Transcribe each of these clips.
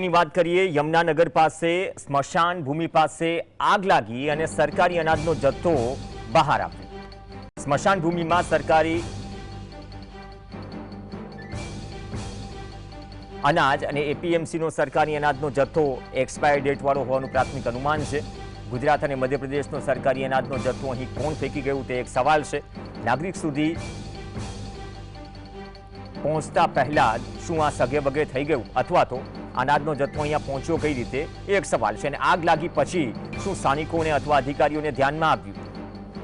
ની વાત કરીએ, યમુનાનગર પાસે, સ્મશાન ભૂમિ પાસે આગ લાગી અને સરકારી અનાજનો જથ્થો બહાર આવ્યો. સ્મશાન ભૂમિમાં સરકારી અનાજ અને એપીએમસીનો સરકારી અનાજનો જથ્થો એક્સપાયર ડેટ વાળો હોવાનું પ્રાથમિક અનુમાન છે. ગુજરાત અને મધ્યપ્રદેશનો સરકારી અનાજનો જથ્થો અહીં કોણ ફેંકી ગયું તે એક સવાલ છે. નાગરિક સુધી પહોંચતા પહેલા શું આ સગે બગે થઈ ગયું? અથવા તો અનાજનો જથ્થો અહીંયા પહોંચ્યો કઈ રીતે? એ એક સવાલ છે અને આગ લાગી પછી શું સ્થાનિકોને અથવા અધિકારીઓને ધ્યાનમાં આવ્યું?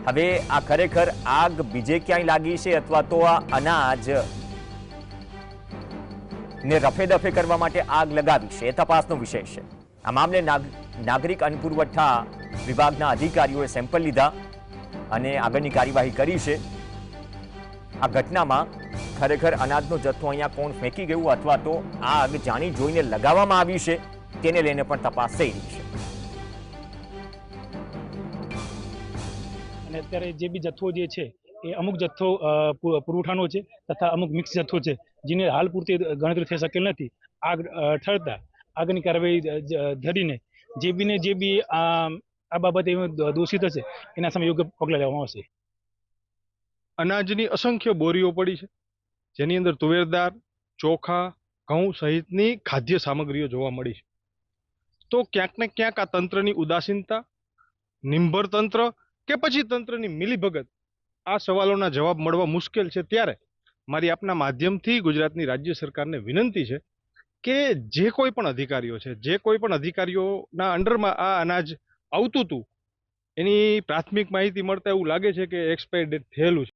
હવે આ ખરેખર આગ બીજે ક્યાંય લાગી છે અથવા તો આ અનાજ ને રફે દફે કરવા માટે આગ લગાવી છે? એ તપાસનો વિષય છે. આ મામલે નાગ- નાગરિક અન્ન પુરવઠા વિભાગના અધિકારીઓએ સેમ્પલ લીધા અને આગળની કાર્યવાહી કરી છે. આ ઘટનામાં ખરેખર અનાજનો જથ્થો અહીંયા કોણ ફેંકી ગયું અથવા તો આગ જાણી જોઈને લગાવવામાં આવી છે, તેને લઈને પણ તપાસ થઈ રહી છે. અને અત્યારે જે બી જથ્થો જે છે, એ અમુક જથ્થો પુરવઠાનો છે તથા અમુક મિક્સ જથ્થો છે, જેને હાલ પૂરતી ગણતરી થઈ શકેલ નથી. આગ ઠરતા આગની કાર્યવાહી ધરીને જે બીને જે બી આ આ બાબતે દોષિત હશે એના સામે યોગ્ય પગલાં લેવામાં આવશે. અનાજની અસંખ્ય બોરીઓ પડી છે. જેની અંદર તુવેરદાર, ચોખા, ઘઉં સહિતની ખાદ્ય સામગ્રીઓ જોવા મળી છે. તો ક્યાંક ને ક્યાંક આ તંત્રની ઉદાસીનતા, નિંભર તંત્ર કે પછી તંત્રની મિલીભગત આ સવાલોના જવાબ મળવા મુશ્કેલ છે ત્યારે મારી આપના માધ્યમથી ગુજરાતની રાજ્ય સરકારને વિનંતી છે કે જે કોઈ પણ અધિકારીઓ છે, જે કોઈ પણ અધિકારીઓના અંડરમાં આ અનાજ આવતું હતું એની પ્રાથમિક માહિતી મળતા એવું લાગે છે કે એક્સપાયર ડેટ થયેલું છે.